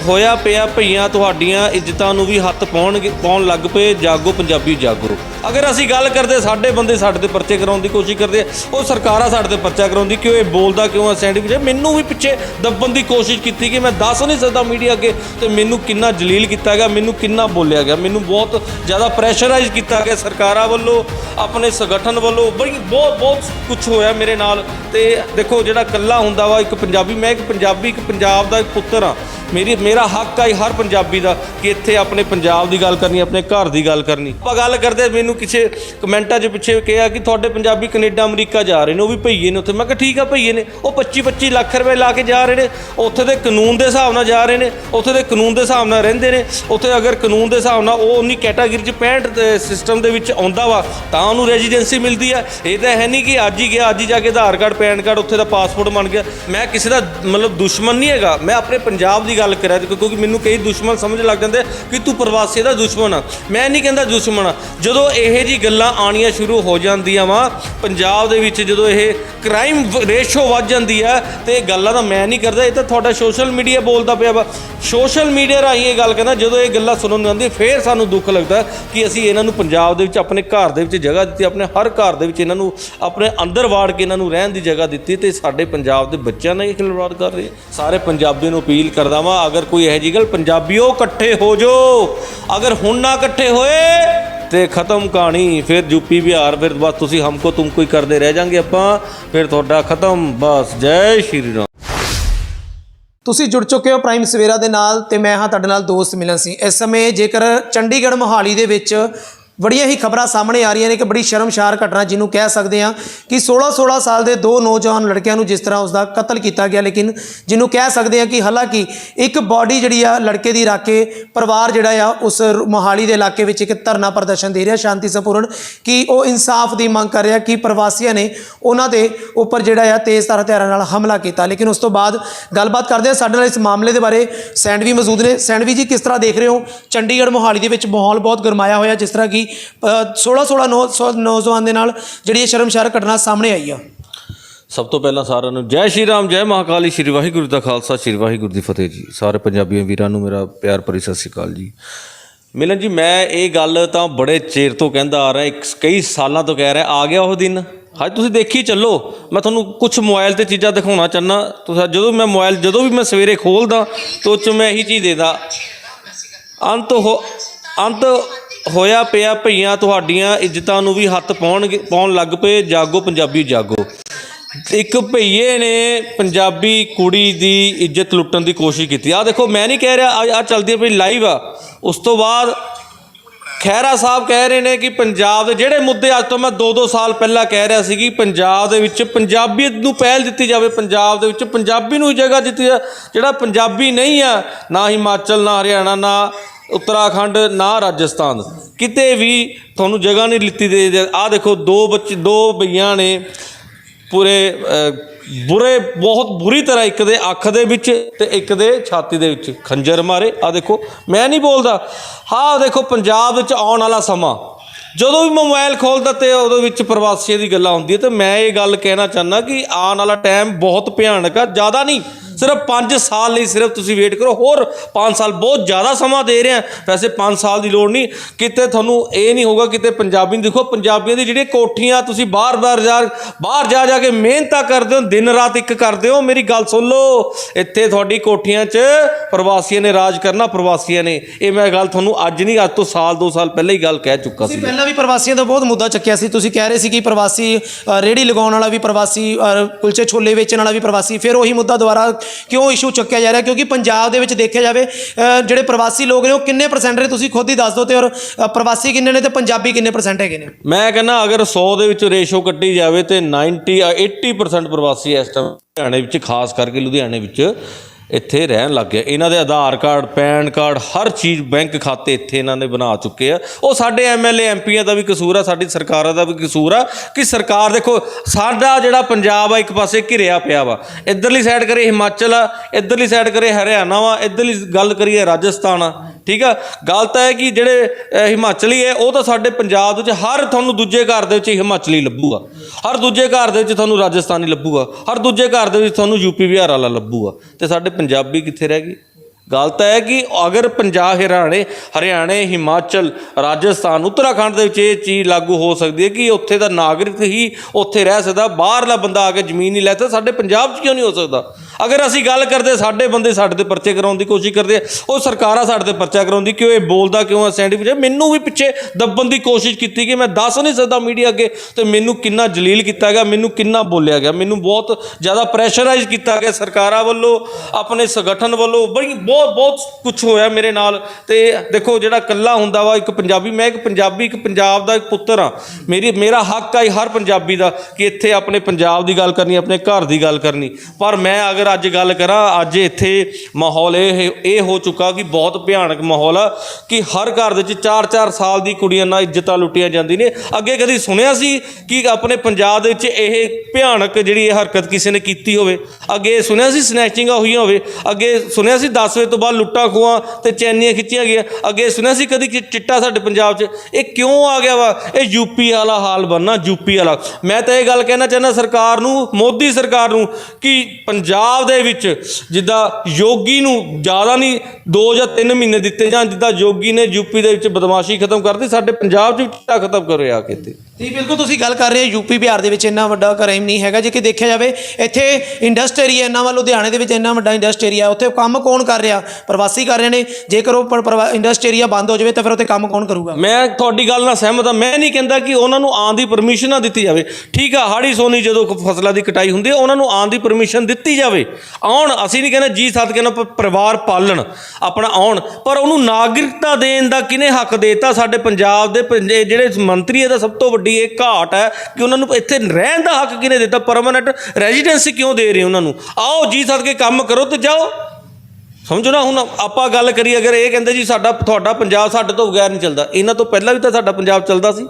ਹੋਇਆ ਪਿਆ ਭਈਆਂ ਤੁਹਾਡੀਆਂ ਇੱਜ਼ਤਾਂ ਨੂੰ ਵੀ ਹੱਥ ਪਾਉਣਗੇ ਪਾਉਣ ਲੱਗ ਪਏ। ਜਾਗੋ, ਪੰਜਾਬੀ ਜਾਗੋ। ਅਗਰ ਅਸੀਂ ਗੱਲ ਕਰਦੇ ਸਾਡੇ ਬੰਦੇ ਸਾਡੇ ਤੇ ਪਰਚੇ ਕਰਾਉਣ ਦੀ ਕੋਸ਼ਿਸ਼ ਕਰਦੇ ਉਹ ਸਰਕਾਰਾਂ ਸਾਡੇ ਤੇ ਪਰਚਾ ਕਰਾਉਂਦੀ ਕਿਉਂ ਇਹ ਬੋਲਦਾ, ਕਿਉਂ ਆ ਸੈਂਡਵਿਚ ਮੈਨੂੰ ਵੀ ਪਿੱਛੇ ਦੱਬਣ ਦੀ ਕੋਸ਼ਿਸ਼ ਕੀਤੀ ਕਿ ਮੈਂ ਦੱਸ ਨਹੀਂ ਸਕਦਾ ਮੀਡੀਆ ਅੱਗੇ, ਤੇ ਮੈਨੂੰ ਕਿੰਨਾ ਜਲੀਲ ਕੀਤਾ ਗਿਆ, ਮੈਨੂੰ ਕਿੰਨਾ ਬੋਲਿਆ ਗਿਆ। ਮੈਨੂੰ ਬਹੁਤ ਜ਼ਿਆਦਾ ਪ੍ਰੈਸ਼ਰਾਈਜ਼ ਕੀਤਾ ਗਿਆ ਸਰਕਾਰਾਂ ਵੱਲੋਂ, ਆਪਣੇ ਸੰਗਠਨ ਵੱਲੋਂ, ਬੜੀ, ਬਹੁਤ ਬਹੁਤ ਕੁਝ ਹੋਇਆ ਮੇਰੇ ਨਾਲ। ਤੇ ਦੇਖੋ ਜਿਹੜਾ ਕੱਲਾ ਹੁੰਦਾ ਵਾ, ਇੱਕ ਪੰਜਾਬੀ, ਮੈਂ ਇੱਕ ਪੰਜਾਬੀ, ਇੱਕ ਪੰਜਾਬ ਦਾ ਇੱਕ ਪੁੱਤਰ ਆ ਮੇਰੀ, ਮੇਰਾ ਹੱਕ ਆ ਹਰ ਪੰਜਾਬੀ ਦਾ, ਕਿ ਇੱਥੇ ਆਪਣੇ ਪੰਜਾਬ ਦੀ ਗੱਲ ਕਰਨੀ, ਆਪਣੇ ਘਰ ਦੀ ਗੱਲ ਕਰਨੀ। ਆਪਾਂ ਗੱਲ ਕਰਦੇ ਮੈਨੂੰ ਕਿਸੇ ਕਮੈਂਟਾਂ 'ਚ ਪਿੱਛੇ ਕਿਹਾ ਕਿ ਤੁਹਾਡੇ ਪੰਜਾਬੀ ਕੈਨੇਡਾ, ਅਮਰੀਕਾ ਜਾ ਰਹੇ ਨੇ, ਉਹ ਵੀ ਭਈਏ ਨੇ ਉੱਥੇ। ਮੈਂ ਕਿਹਾ ਠੀਕ ਆ, ਭਈਏ ਨੇ। ਉਹ 25 25 ਲੱਖ ਰੁਪਏ ਲਾ ਕੇ ਜਾ ਰਹੇ ਨੇ। ਉੱਥੇ ਦੇ ਕਾਨੂੰਨ ਦੇ ਹਿਸਾਬ ਨਾਲ ਜਾ ਰਹੇ ਨੇ। ਉੱਥੇ ਦੇ ਕਾਨੂੰਨ ਦੇ ਹਿਸਾਬ ਨਾਲ ਰਹਿੰਦੇ ਨੇ। ਉੱਥੇ ਅਗਰ ਕਾਨੂੰਨ ਦੇ ਹਿਸਾਬ ਨਾਲ ਉਹ ਉਨੀ ਕੈਟਾਗਰੀ 'ਚ 65 ਸਿਸਟਮ ਦੇ ਵਿੱਚ ਆਉਂਦਾ ਵਾ, ਤਾਂ ਉਹਨੂੰ ਰੈਜ਼ੀਡੈਂਸੀ ਮਿਲਦੀ ਆ। ਇਹ ਤਾਂ ਹੈ ਨਹੀਂ ਕਿ ਅੱਜ ਹੀ ਗਿਆ, ਅੱਜ ਹੀ ਜਾ ਕੇ ਆਧਾਰ ਕਾਰਡ, ਪੈਨ ਕਾਰਡ ਉੱਥੇ ਦਾ ਪਾਸਪੋਰਟ ਬਣ ਗਿਆ। ਮੈਂ ਕਿਸੇ ਦਾ ਮਤਲਬ ਦੁਸ਼ਮਣ ਨਹੀਂ ਹੈਗਾ। ਮੈਂ ਆਪਣੇ ਪੰਜਾਬ ਦੀ ਗੱਲ ਕਰਿਆ ਕਿਉਂਕਿ ਮੈਨੂੰ ਕਈ ਦੁਸ਼ਮਣ ਸਮਝ ਲੱਗ ਜਾਂਦੇ ਕਿ ਤੂੰ ਪ੍ਰਵਾਸੀ ਦਾ ਦੁਸ਼ਮਣ ਆ। ਮੈਂ ਨਹੀਂ ਕਹਿੰਦਾ ਦੁਸ਼ਮਣ ਆ। ਜਦੋਂ ਇਹੋ ਜੀ ਗੱਲਾਂ ਆਣੀਆਂ ਸ਼ੁਰੂ ਹੋ ਜਾਂਦੀਆਂ ਵਾ। ਪੰਜਾਬ ਦੇ ਵਿੱਚ ਜਦੋਂ ਇਹ ਕ੍ਰਾਈਮ ਰੇਸ਼ੋ ਵੱਧ ਜਾਂਦੀ ਆ, ਤੇ ਇਹ ਗੱਲਾਂ ਤਾਂ ਮੈਂ ਨਹੀਂ ਕਰਦਾ। ਇਹ ਤਾਂ ਤੁਹਾਡਾ ਸੋਸ਼ਲ ਮੀਡੀਆ ਬੋਲਦਾ ਪਿਆ ਵਾ। ਸੋਸ਼ਲ ਮੀਡੀਆ ਰਾਹੀਂ ਇਹ ਗੱਲ ਕਹਿੰਦਾ, ਜਦੋਂ ਇਹ ਗੱਲਾਂ ਸੁਣਨ ਨੂੰ ਆਉਂਦੀ ਫੇਰ ਸਾਨੂੰ ਦੁੱਖ ਲੱਗਦਾ ਕਿ ਅਸੀਂ ਇਹਨਾਂ ਨੂੰ ਪੰਜਾਬ ਦੇ ਵਿੱਚ, ਆਪਣੇ ਘਰ ਦੇ ਵਿੱਚ ਜਗ੍ਹਾ ਦਿੱਤੀ, ਆਪਣੇ ਹਰ ਘਰ ਦੇ ਵਿੱਚ ਇਹਨਾਂ ਨੂੰ, ਆਪਣੇ ਅੰਦਰ ਵਾੜ ਕੇ ਇਹਨਾਂ ਨੂੰ ਰਹਿਣ ਦੀ ਜਗ੍ਹਾ ਦਿੱਤੀ ਤੇ ਸਾਡੇ ਪੰਜਾਬ ਦੇ ਬੱਚਿਆਂ ਨਾਲ ਇਹ ਖਿਲਵਾੜ ਕਰ ਰਹੇ। ਸਾਰੇ ਪੰਜਾਬੀਆਂ ਨੂੰ ਅਪੀਲ ਕਰਦਾ ਵਾਂ, ਅਗਰ ਕੋਈ ਇਹੋ ਜਿਹੀ ਗੱਲ ਪੰਜਾਬੀਓ ਇਕੱਠੇ ਹੋ ਜਾਓ, ਅਗਰ ਹੁਣ ਨਾ ਇਕੱਠੇ ਹੋਏ ਤੇ ਖਤਮ ਕਹਾਣੀ, ਫਿਰ ਯੂਪੀ ਬਿਹਾਰ, ਫਿਰ ਬਸ ਤੁਸੀਂ ਹਮਕੋ ਤੁਮਕੋ ਹੀ ਕਰਦੇ ਰਹਿ ਜਾਾਂਗੇ ਆਪਾਂ, ਫਿਰ ਤੁਹਾਡਾ ਖਤਮ, ਬਸ ਜੈ ਸ਼੍ਰੀ ਰਾਮ। ਤੁਸੀਂ ਜੁੜ ਚੁੱਕੇ ਹੋ ਪ੍ਰਾਈਮ ਸਵੇਰਾ ਦੇ ਨਾਲ ਤੇ ਮੈਂ ਹਾਂ ਤੁਹਾਡੇ ਨਾਲ ਦੋਸਤ ਮਿਲਨ ਸਿੰਘ। ਇਸ ਸਮੇਂ ਜੇਕਰ ਚੰਡੀਗੜ੍ਹ ਮੋਹਾਲੀ ਦੇ ਵਿੱਚ ਬੜੀਆਂ ਹੀ ਖਬਰਾਂ ਸਾਹਮਣੇ ਆ ਰਹੀਆਂ ਨੇ ਕਿ ਬੜੀ ਸ਼ਰਮਸ਼ਾਰ ਘਟਨਾ ਜਿਹਨੂੰ ਕਹਿ ਸਕਦੇ ਹਾਂ ਕਿ 16-16 ਸਾਲ ਦੇ ਦੋ ਨੌਜਵਾਨ ਲੜਕਿਆਂ ਨੂੰ ਜਿਸ ਤਰ੍ਹਾਂ ਉਸ ਦਾ ਕਤਲ ਕੀਤਾ ਗਿਆ, ਲੇਕਿਨ ਜਿਹਨੂੰ ਕਹਿ ਸਕਦੇ ਹਾਂ ਕਿ ਹਾਲਾਂਕਿ ਇੱਕ ਬਾਡੀ ਜਿਹੜੀ ਆ ਲੜਕੇ ਦੀ ਰੱਖ ਕੇ ਪਰਿਵਾਰ ਜਿਹੜਾ ਆ ਉਸ ਮੋਹਾਲੀ ਦੇ ਇਲਾਕੇ ਵਿੱਚ ਇੱਕ ਧਰਨਾ ਪ੍ਰਦਰਸ਼ਨ ਦੇ ਰਿਹਾ, ਸ਼ਾਂਤੀ ਸੰਪੂਰਨ, ਕਿ ਉਹ ਇਨਸਾਫ ਦੀ ਮੰਗ ਕਰ ਰਿਹਾ ਕਿ ਪ੍ਰਵਾਸੀਆਂ ਨੇ ਉਹਨਾਂ ਦੇ ਉੱਪਰ ਜਿਹੜਾ ਆ ਤੇਜ਼ ਧਾਰ ਹਥਿਆਰਾਂ ਨਾਲ ਹਮਲਾ ਕੀਤਾ। ਲੇਕਿਨ ਉਸ ਤੋਂ ਬਾਅਦ ਗੱਲਬਾਤ ਕਰਦੇ ਹਾਂ ਸਾਡੇ ਨਾਲ ਇਸ ਮਾਮਲੇ ਦੇ ਬਾਰੇ। ਸੈਂਡਵੀ ਮੌਜੂਦ ਨੇ। ਸੈਂਡਵੀ ਜੀ, ਕਿਸ ਤਰ੍ਹਾਂ ਦੇਖ ਰਹੇ ਹੋ? ਚੰਡੀਗੜ੍ਹ ਮੋਹਾਲੀ ਦੇ ਵਿੱਚ ਮਾਹੌਲ ਬਹੁਤ ਗਰਮਾਇਆ ਹੋਇਆ, ਜਿਸ ਤਰ੍ਹਾਂ ਕਿ 16-16 ਨੌਜਵਾਨ ਦੇ ਨਾਲ ਜਿਹੜੀ ਇਹ ਸ਼ਰਮਸ਼ਾਰ ਘਟਨਾ ਸਾਹਮਣੇ ਆਈ ਆ। ਸਭ ਤੋਂ ਪਹਿਲਾਂ ਸਾਰਿਆਂ ਨੂੰ ਜੈ ਸ਼੍ਰੀ ਰਾਮ, ਜੈ ਮਹਾਕਾਲੀ, ਸ਼੍ਰੀ ਵਾਹਿਗੁਰੂ ਦਾ ਖਾਲਸਾ, ਸ਼੍ਰੀ ਵਾਹਿਗੁਰੂ ਦੀ ਫਤਿਹ ਜੀ। ਸਾਰੇ ਪੰਜਾਬੀਆਂ ਵੀਰਾਂ ਨੂੰ ਮੇਰਾ ਪਿਆਰ ਭਰੀ ਸਤਿ ਸ਼੍ਰੀ ਅਕਾਲ ਜੀ। ਮਿਲਨ ਜੀ, ਮੈਂ ਇਹ ਗੱਲ ਤਾਂ ਬੜੇ ਚਿਰ ਤੋਂ ਕਹਿੰਦਾ ਆ ਰਿਹਾ ਕਈ ਸਾਲਾਂ ਤੋਂ ਕਹਿ ਰਿਹਾ, ਆ ਗਿਆ ਉਹ ਦਿਨ? ਅੱਜ ਤੁਸੀਂ ਦੇਖੀ ਚੱਲੋ। ਮੈਂ ਤੁਹਾਨੂੰ ਕੁਝ ਮੋਬਾਈਲ ਤੇ ਚੀਜ਼ਾਂ ਦਿਖਾਉਣਾ ਚਾਹਨਾ ਤੁਸੀਂ ਜਦੋਂ ਮੈਂ ਮੋਬਾਈਲ ਜਦੋਂ ਵੀ ਮੈਂ ਸਵੇਰੇ ਖੋਲਦਾ, ਤਾਂ ਉਹ 'ਚ ਮੈਂ ਇਹੀ ਚੀਜ਼ ਦੇਦਾ ਅੰਤ ਹੋ ਅੰਤ ਹੋਇਆ ਪਿਆ ਭਈਆਂ ਤੁਹਾਡੀਆਂ ਇੱਜ਼ਤਾਂ ਨੂੰ ਵੀ ਹੱਥ ਪਾਉਣਗੇ ਪਾਉਣ ਲੱਗ ਪਏ। ਜਾਗੋ ਪੰਜਾਬੀ ਜਾਗੋ। ਇੱਕ ਭਈਏ ਨੇ ਪੰਜਾਬੀ ਕੁੜੀ ਦੀ ਇੱਜ਼ਤ ਲੁੱਟਣ ਦੀ ਕੋਸ਼ਿਸ਼ ਕੀਤੀ। ਆ ਦੇਖੋ, ਮੈਂ ਨਹੀਂ ਕਹਿ ਰਿਹਾ ਆ ਚੱਲਦੀ ਪਈ ਲਾਈਵ ਆ। ਉਸ ਤੋਂ ਬਾਅਦ ਖਹਿਰਾ ਸਾਹਿਬ ਕਹਿ ਰਹੇ ਨੇ ਕਿ ਪੰਜਾਬ ਦੇ ਜਿਹੜੇ ਮੁੱਦੇ ਅੱਜ ਤੋਂ ਮੈਂ 2-2 ਸਾਲ ਪਹਿਲਾਂ ਕਹਿ ਰਿਹਾ ਸੀ ਕਿ ਪੰਜਾਬ ਦੇ ਵਿੱਚ ਪੰਜਾਬੀਅਤ ਨੂੰ ਪਹਿਲ ਦਿੱਤੀ ਜਾਵੇ। ਪੰਜਾਬ ਦੇ ਵਿੱਚ ਪੰਜਾਬੀ ਨੂੰ ਹੀ ਜਗ੍ਹਾ ਦਿੱਤੀ ਜਾ ਜਿਹੜਾ ਪੰਜਾਬੀ ਨਹੀਂ ਆ, ਨਾ ਹਿਮਾਚਲ, ਨਾ ਹਰਿਆਣਾ, ਨਾ ਉੱਤਰਾਖੰਡ, ਨਾ ਰਾਜਸਥਾਨ। ਕਿਤੇ ਵੀ ਤੁਹਾਨੂੰ ਜਗ੍ਹਾ ਨਹੀਂ ਲਿੱਤੀ ਦੇ ਆ ਦੇਖੋ, ਦੋ ਬੱਚੇ, ਦੋ ਬਈਆਂ ਨੇ ਪੂਰੇ ਬੁਰੇ, ਬਹੁਤ ਬੁਰੀ ਤਰ੍ਹਾਂ ਇੱਕ ਦੇ ਅੱਖ ਦੇ ਵਿੱਚ ਤੇ ਇੱਕ ਦੇ ਛਾਤੀ ਦੇ ਵਿੱਚ ਖੰਜਰ ਮਾਰੇ। ਆ ਦੇਖੋ, ਮੈਂ ਨਹੀਂ ਬੋਲਦਾ। ਹਾਂ ਦੇਖੋ, ਪੰਜਾਬ ਵਿੱਚ ਆਉਣ ਵਾਲਾ ਸਮਾਂ। ਜਦੋਂ ਵੀ ਮੈਂ ਮੋਬਾਈਲ ਖੋਲਦਾ ਤੇ ਉਹਦੇ ਵਿੱਚ ਪ੍ਰਵਾਸੀਆਂ ਦੀ ਗੱਲਾਂ ਹੁੰਦੀ ਹੈ ਤੇ ਮੈਂ ਇਹ ਗੱਲ ਕਹਿਣਾ ਚਾਹੁੰਦਾ ਕਿ ਆਉਣ ਵਾਲਾ ਟਾਈਮ ਬਹੁਤ ਭਿਆਨਕ ਆ, ਜ਼ਿਆਦਾ ਨਹੀਂ। ਸਿਰਫ 5 ਸਾਲ ਲਈ ਸਿਰਫ ਤੁਸੀਂ ਵੇਟ ਕਰੋ। ਹੋਰ 5 ਸਾਲ ਬਹੁਤ ਜ਼ਿਆਦਾ ਸਮਾਂ ਦੇ ਰਹੇ ਆ। ਵੈਸੇ 5 ਸਾਲ ਦੀ ਲੋੜ ਨਹੀਂ। ਕਿਤੇ ਤੁਹਾਨੂੰ ਇਹ ਨਹੀਂ ਹੋਗਾ ਕਿਤੇ ਪੰਜਾਬੀ ਨੂੰ ਦੇਖੋ। ਪੰਜਾਬੀਆਂ ਦੀ ਜਿਹੜੀਆਂ ਕੋਠੀਆਂ ਤੁਸੀਂ ਬਾਰ-ਬਾਰ ਜਾ ਬਾਹਰ ਜਾ ਜਾ ਕੇ ਮਿਹਨਤਾਂ ਕਰਦੇ ਹੋ ਦਿਨ ਰਾਤ ਇੱਕ ਕਰਦੇ ਹੋ। ਮੇਰੀ ਗੱਲ ਸੁਣ ਲਓ। ਇੱਥੇ ਤੁਹਾਡੀ ਕੋਠੀਆਂ 'ਚ ਪ੍ਰਵਾਸੀਆਂ ਨੇ ਰਾਜ ਕਰਨਾ ਪ੍ਰਵਾਸੀਆਂ ਨੇ। ਇਹ ਮੈਂ ਗੱਲ ਤੁਹਾਨੂੰ ਅੱਜ ਨਹੀਂ ਅੱਜ ਤੋਂ ਸਾਲ 2 ਸਾਲ ਪਹਿਲਾਂ ਹੀ ਗੱਲ ਕਹਿ ਚੁੱਕਾ ਸੀ। ਪਹਿਲਾਂ ਵੀ ਪ੍ਰਵਾਸੀਆਂ ਦਾ ਬਹੁਤ ਮੁੱਦਾ ਚੱਕਿਆ ਸੀ। ਤੁਸੀਂ ਕਹਿ ਰਹੇ ਸੀ ਕਿ ਪ੍ਰਵਾਸੀ ਅ, ਰੇਹੜੀ ਲਗਾਉਣ ਵਾਲਾ ਵੀ ਪ੍ਰਵਾਸੀ ਔਰ ਕੁਲਚੇ ਛੋਲੇ ਵੇਚਣ ਵਾਲਾ ਵੀ ਪ੍ਰਵਾਸੀ। ਫਿਰ ਉਹੀ ਮੁੱਦਾ ਦੁਬਾਰਾ ਕਿਉਂ ਇਸ਼ੂ ਚੱਕਿਆ ਜਾ ਰਿਹਾ? ਕਿਉਂਕਿ ਪੰਜਾਬ ਦੇ ਵਿੱਚ ਦੇਖਿਆ ਜਾਵੇ ਜਿਹੜੇ ਪ੍ਰਵਾਸੀ ਲੋਕ ਨੇ ਉਹ ਕਿੰਨੇ ਪਰਸੈਂਟ ਨੇ ਤੁਸੀਂ ਖੁਦ ਹੀ ਦੱਸ ਦਿਓ ਤੇ ਔਰ ਪ੍ਰਵਾਸੀ ਕਿੰਨੇ ਨੇ ਤੇ ਪੰਜਾਬੀ ਕਿੰਨੇ ਪਰਸੈਂਟ ਹੈਗੇ ਨੇ? ਮੈਂ ਕਹਿੰਦਾ ਅਗਰ 100 ਦੇ ਵਿੱਚ ਰੇਸ਼ੋ ਕੱਢੀ ਜਾਵੇ ਤੇ 90 ਅ, 80% ਪ੍ਰਵਾਸੀ ਇਸ ਟਾਈਮ ਲੁਧਿਆਣੇ ਵਿੱਚ ਖਾਸ ਕਰਕੇ ਲੁਧਿਆਣੇ ਵਿੱਚ ਇੱਥੇ ਰਹਿਣ ਲੱਗ ਗਏ ਇਹਨਾਂ ਦੇ ਆਧਾਰ ਕਾਰਡ, ਪੈਨ ਕਾਰਡ, ਹਰ ਚੀਜ਼ ਬੈਂਕ ਖਾਤੇ ਇੱਥੇ ਇਹਨਾਂ ਨੇ ਬਣਾ ਚੁੱਕੇ ਆ। ਉਹ ਸਾਡੇ ਐਮਐਲਏ ਐਮਪੀਆਂ ਦਾ ਵੀ ਕਸੂਰ ਆ, ਸਾਡੀ ਸਰਕਾਰਾਂ ਦਾ ਵੀ ਕਸੂਰ ਆ ਕਿ ਸਰਕਾਰ ਦੇਖੋ, ਸਾਡਾ ਜਿਹੜਾ ਪੰਜਾਬ ਆ, ਇੱਕ ਪਾਸੇ ਘਿਰਿਆ ਪਿਆ ਵਾ। ਇੱਧਰਲੀ ਸਾਈਡ ਕਰੇ ਹਿਮਾਚਲ ਆ, ਇੱਧਰਲੀ ਸਾਈਡ ਕਰੇ ਹਰਿਆਣਾ ਵਾ, ਇੱਧਰਲੀ ਗੱਲ ਕਰੀਏ ਰਾਜਸਥਾਨ ਆ। ਠੀਕ ਆ? ਗੱਲ ਤਾਂ ਹੈ ਕਿ ਜਿਹੜੇ ਅਹ, ਹਿਮਾਚਲੀ ਹੈ ਉਹ ਤਾਂ ਸਾਡੇ ਪੰਜਾਬ ਵਿੱਚ ਹਰ ਤੁਹਾਨੂੰ ਦੂਜੇ ਘਰ ਦੇ ਵਿੱਚ ਹੀ ਹਿਮਾਚਲੀ ਲੱਭੂਗਾ। ਹਰ ਦੂਜੇ ਘਰ ਦੇ ਵਿੱਚ ਤੁਹਾਨੂੰ ਰਾਜਸਥਾਨੀ ਲੱਭੂਗਾ। ਹਰ ਦੂਜੇ ਘਰ ਦੇ ਵਿੱਚ ਤੁਹਾਨੂੰ ਯੂਪੀ ਬਿਹਾਰ ਵਾਲਾ ਲੱਭੂਗਾ। ਤੇ ਸਾਡੇ ਪੰਜਾਬੀ ਕਿੱਥੇ ਰਹਿ ਗਈ ਗੱਲ ਤਾਂ ਹੈ ਕਿ ਅਗਰ ਪੰਜਾਬ ਹਰਿਆਣੇ ਹਰਿਆਣੇ ਹਿਮਾਚਲ ਰਾਜਸਥਾਨ ਉੱਤਰਾਖੰਡ ਦੇ ਵਿੱਚ ਇਹ ਚੀਜ਼ ਲਾਗੂ ਹੋ ਸਕਦੀ ਹੈ ਕਿ ਉੱਥੇ ਦਾ ਨਾਗਰਿਕ ਹੀ ਉੱਥੇ ਰਹਿ ਸਕਦਾ ਬਾਹਰਲਾ ਬੰਦਾ ਆ ਕੇ ਜ਼ਮੀਨ ਨਹੀਂ ਲੈ ਸਕਦਾ। ਸਾਡੇ ਪੰਜਾਬ 'ਚ ਕਿਉਂ ਨਹੀਂ ਹੋ ਸਕਦਾ? ਅਗਰ ਅਸੀਂ ਗੱਲ ਕਰਦੇ ਸਾਡੇ ਬੰਦੇ ਸਾਡੇ ਤੇ ਪਰਚੇ ਕਰਾਉਣ ਦੀ ਕੋਸ਼ਿਸ਼ ਕਰਦੇ ਉਹ ਸਰਕਾਰਾਂ ਸਾਡੇ ਤੇ ਪਰਚਾ ਕਰਾਉਂਦੀ, ਕਿਉਂ ਇਹ ਬੋਲਦਾ, ਕਿਉਂ ਸੈਂਟੀਫਿਕ ਮੈਨੂੰ ਵੀ ਪਿੱਛੇ ਦੱਬਣ ਦੀ ਕੋਸ਼ਿਸ਼ ਕੀਤੀ ਕਿ ਮੈਂ ਦੱਸ ਨਹੀਂ ਸਕਦਾ ਮੀਡੀਆ ਅੱਗੇ, ਤੇ ਮੈਨੂੰ ਕਿੰਨਾ ਜਲੀਲ ਕੀਤਾ ਗਿਆ, ਮੈਨੂੰ ਕਿੰਨਾ ਬੋਲਿਆ ਗਿਆ, ਮੈਨੂੰ ਬਹੁਤ ਜ਼ਿਆਦਾ ਪ੍ਰੈਸ਼ਰਾਈਜ਼ ਕੀਤਾ ਗਿਆ ਸਰਕਾਰਾਂ ਵੱਲੋਂ, ਆਪਣੇ ਸੰਗਠਨ ਵੱਲੋਂ, ਬੜੀ ਬਹੁਤ ਬਹੁਤ ਕੁਝ ਹੋਇਆ ਮੇਰੇ ਨਾਲ। ਤੇ ਦੇਖੋ ਜਿਹੜਾ ਕੱਲਾ ਹੁੰਦਾ ਵਾ, ਇੱਕ ਪੰਜਾਬੀ, ਮੈਂ ਇੱਕ ਪੰਜਾਬੀ, ਇੱਕ ਪੰਜਾਬ ਦਾ ਇੱਕ ਪੁੱਤਰ ਆ ਮੇਰੀ ਮੇਰਾ ਹੱਕ ਆ ਹਰ ਪੰਜਾਬੀ ਦਾ, ਕਿ ਇੱਥੇ ਆਪਣੇ ਪੰਜਾਬ ਦੀ ਗੱਲ ਕਰਨੀ, ਆਪਣੇ ਘਰ ਦੀ ਗੱਲ ਕਰਨੀ। ਪਰ ਮੈਂ ਅਗਰ ਅੱਜ ਗੱਲ ਕਰਾਂ, ਅੱਜ ਇੱਥੇ ਮਾਹੌਲ ਇਹ ਇਹ ਹੋ ਚੁੱਕਾ ਕਿ ਬਹੁਤ ਭਿਆਨਕ ਮਾਹੌਲ ਆ ਕਿ ਹਰ ਘਰ ਦੇ ਵਿੱਚ 4-4 ਸਾਲ ਦੀ ਕੁੜੀਆਂ ਨਾਲ ਇੱਜ਼ਤਾਂ ਲੁੱਟੀਆਂ ਜਾਂਦੀਆਂ ਨੇ। ਅੱਗੇ ਕਦੀ ਸੁਣਿਆ ਸੀ ਕਿ ਆਪਣੇ ਪੰਜਾਬ ਦੇ ਵਿੱਚ ਇਹ ਭਿਆਨਕ ਜਿਹੜੀ ਇਹ ਹਰਕਤ ਕਿਸੇ ਨੇ ਕੀਤੀ ਹੋਵੇ? ਅੱਗੇ ਸੁਣਿਆ ਸੀ ਸਨੈਚਿੰਗਾਂ ਹੋਈਆਂ ਹੋਵੇ? ਅੱਗੇ ਸੁਣਿਆ ਸੀ 10 ਵਜੇ ਤੋਂ ਬਾਅਦ ਲੁੱਟਾਂ ਖੋਹਾਂ ਤੇ ਚੈਨੀਆਂ ਖਿੱਚੀਆਂ ਗਈਆਂ? ਅੱਗੇ ਸੁਣਿਆ ਸੀ ਕਦੀ ਚਿੱਟਾ ਸਾਡੇ ਪੰਜਾਬ 'ਚ? ਇਹ ਕਿਉਂ ਆ ਗਿਆ ਵਾ? ਇਹ ਯੂਪੀ ਵਾਲਾ ਹਾਲ ਬਣਨਾ, ਯੂਪੀ ਵਾਲਾ। ਮੈਂ ਤਾਂ ਇਹ ਗੱਲ ਕਹਿਣਾ ਚਾਹੁੰਦਾ ਸਰਕਾਰ ਨੂੰ, ਮੋਦੀ ਸਰਕਾਰ ਨੂੰ ਕਿ ਪੰਜਾਬ ਦੇ ਵਿੱਚ ਜਿੱਦਾਂ ਯੋਗੀ ਨੂੰ ਜ਼ਿਆਦਾ ਨਹੀਂ 2 ਜਾਂ 3 ਮਹੀਨੇ ਦਿੱਤੇ ਜਾਣ, ਜਿੱਦਾਂ ਯੋਗੀ ਨੇ ਯੂਪੀ ਦੇ ਵਿੱਚ ਬਦਮਾਸ਼ੀ ਖਤਮ ਕਰਤੀ, ਸਾਡੇ ਪੰਜਾਬ 'ਚ ਵੀ ਚਿੱਟਾ ਖਤਮ ਕਰੇ ਆ ਕੇ ਜੀ, ਬਿਲਕੁਲ ਤੁਸੀਂ ਗੱਲ ਕਰ ਰਹੇ ਹੋ ਯੂਪੀ ਬਿਹਾਰ ਦੇ ਵਿੱਚ ਇੰਨਾ ਵੱਡਾ ਕ੍ਰਾਈਮ ਨਹੀਂ ਹੈਗਾ। ਜੇ ਕਿ ਦੇਖਿਆ ਜਾਵੇ, ਇੱਥੇ ਇੰਡਸਟਰੀ ਏਰੀਆ ਇੰਨਾ ਵਾ ਲੁਧਿਆਣੇ ਦੇ ਵਿੱਚ ਇੰਨਾ ਵੱਡਾ ਇੰਡਸਟਰੀ ਏਰੀਆ, ਉੱਥੇ ਕੰਮ ਕੌਣ ਕਰ ਰਿਹਾ? ਪ੍ਰਵਾਸੀ ਕਰ ਰਹੇ ਨੇ। ਜੇਕਰ ਉਹ ਇੰਡਸਟਰੀ ਏਰੀਆ ਬੰਦ ਹੋ ਜਾਵੇ, ਤਾਂ ਫਿਰ ਉੱਥੇ ਕੰਮ ਕੌਣ ਕਰੂਗਾ? ਮੈਂ ਤੁਹਾਡੀ ਗੱਲ ਨਾਲ ਸਹਿਮਤ ਹਾਂ। ਮੈਂ ਨਹੀਂ ਕਹਿੰਦਾ ਕਿ ਉਹਨਾਂ ਨੂੰ ਆਉਣ ਦੀ ਪਰਮਿਸ਼ਨ ਨਾ ਦਿੱਤੀ ਜਾਵੇ। ਠੀਕ ਆ, ਹਾੜੀ ਸੋਨੀ ਜਦੋਂ ਫਸਲਾਂ ਦੀ ਕਟਾਈ ਹੁੰਦੀ ਹੈ, ਉਹਨਾਂ ਨੂੰ ਆਉਣ ਦੀ ਪਰਮਿਸ਼ਨ ਦਿੱਤੀ ਜਾਵੇ। ਆਉਣ, ਅਸੀਂ ਨਹੀਂ ਕਹਿੰਦੇ ਜੀ ਸੱਦ ਕਹਿੰਦਾ ਪਰਿਵਾਰ ਪਾਲਣ, ਆਪਣਾ ਆਉਣ। ਪਰ ਉਹਨੂੰ ਨਾਗਰਿਕਤਾ ਦੇਣ ਦਾ ਕਿਹਨੇ ਹੱਕ ਦੇਤਾ? ਸਾਡੇ ਪੰਜਾਬ ਦੇ ਪੰਜ- ਜਿਹੜੇ ਮੰਤਰੀ ਇਹਦਾ ਸਭ ਤੋਂ ਵੱਡੀ ਇਹ ਘਾਟ ਹੈ ਕਿ ਉਹਨਾਂ ਨੂੰ ਇੱਥੇ ਰਹਿਣ ਦਾ ਹੱਕ ਕਿਹਨੇ ਦਿੱਤਾ? ਪਰਮਨੈਂਟ ਰੈਜ਼ੀਡੈਂਸੀ ਕਿਉਂ ਦੇ ਰਹੇ ਉਹਨਾਂ ਨੂੰ? ਆਓ ਜੀ ਸੱਦ ਕੰਮ ਕਰੋ ਤੇ ਜਾਓ। ਸਮਝੋ ਨਾ ਹੁਣ ਆਪਾਂ ਗੱਲ ਕਰੀ, ਅਗਰ ਇਹ ਕਹਿੰਦੇ ਜੀ ਸਾਡਾ, ਤੁਹਾਡਾ ਪੰਜਾਬ ਸਾਡੇ ਤੋਂ ਬਗੈਰ ਨਹੀਂ ਚੱਲਦਾ। ਇਹਨਾਂ ਤੋਂ ਪਹਿਲਾਂ ਵੀ ਤਾਂ ਸਾਡਾ ਪੰਜਾਬ ਚੱਲਦਾ ਸੀ।